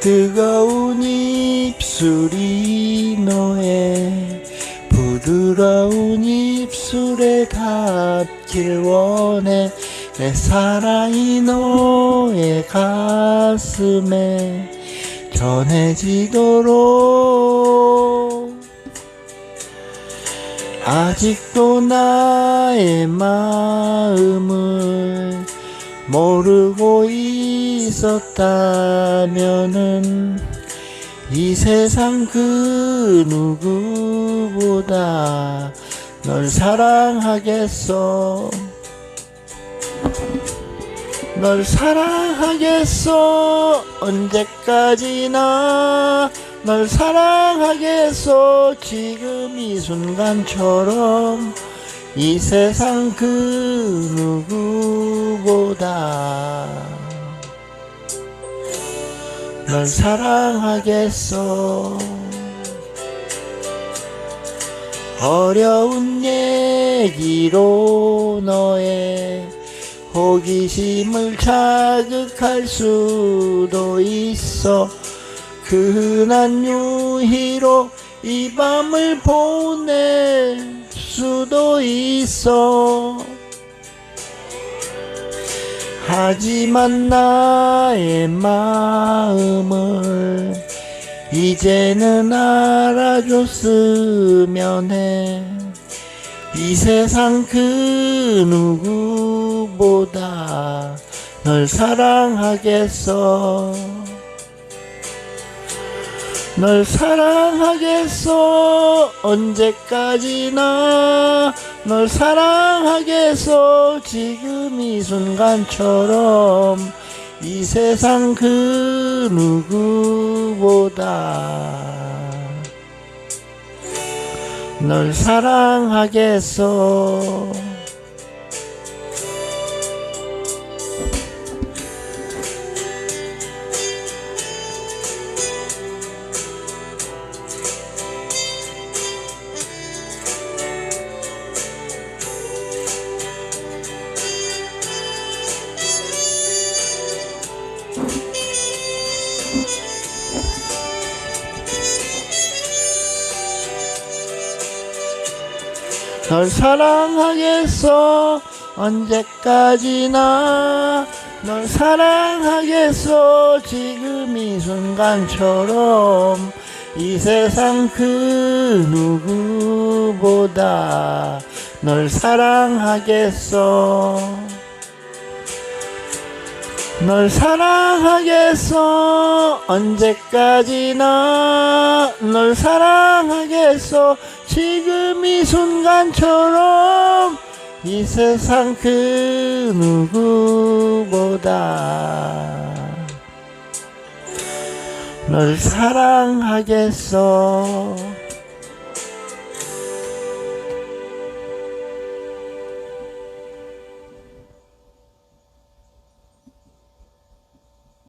뜨거운 입술이 너의 부드러운 입술에 닿길 원해. 내 사랑이 너의 가슴에 전해지도록. 아직도 나의 마음을 모르고 있었다면은 이 세상 그 누구보다 널 사랑하겠어. 널 사랑하겠어. 언제까지나 널 사랑하겠어. 지금 이 순간처럼 이 세상 그 누구보다 널 사랑하겠어. 어려운 얘기로 너의 호기심을 자극할 수도 있어. 그 흔한 유희로 이 밤을 보낼 수도 있어 하지만 나의 마음을 이제는 알아줬으면 해. 이 세상 그 누구보다 널 사랑하겠어. 널 사랑하겠어. 언제까지나 널 사랑하겠어. 지금 이 순간처럼 이 세상 그 누구보다 널 사랑하겠어. 널 사랑하겠어. 언제까지나 널 사랑하겠어. 지금 이 순간처럼 이 세상 그 누구보다 널 사랑하겠어 널 사랑하겠어. 언제까지나 널 사랑하겠어. 지금 이 순간처럼 이 세상 그 누구보다 널 사랑하겠어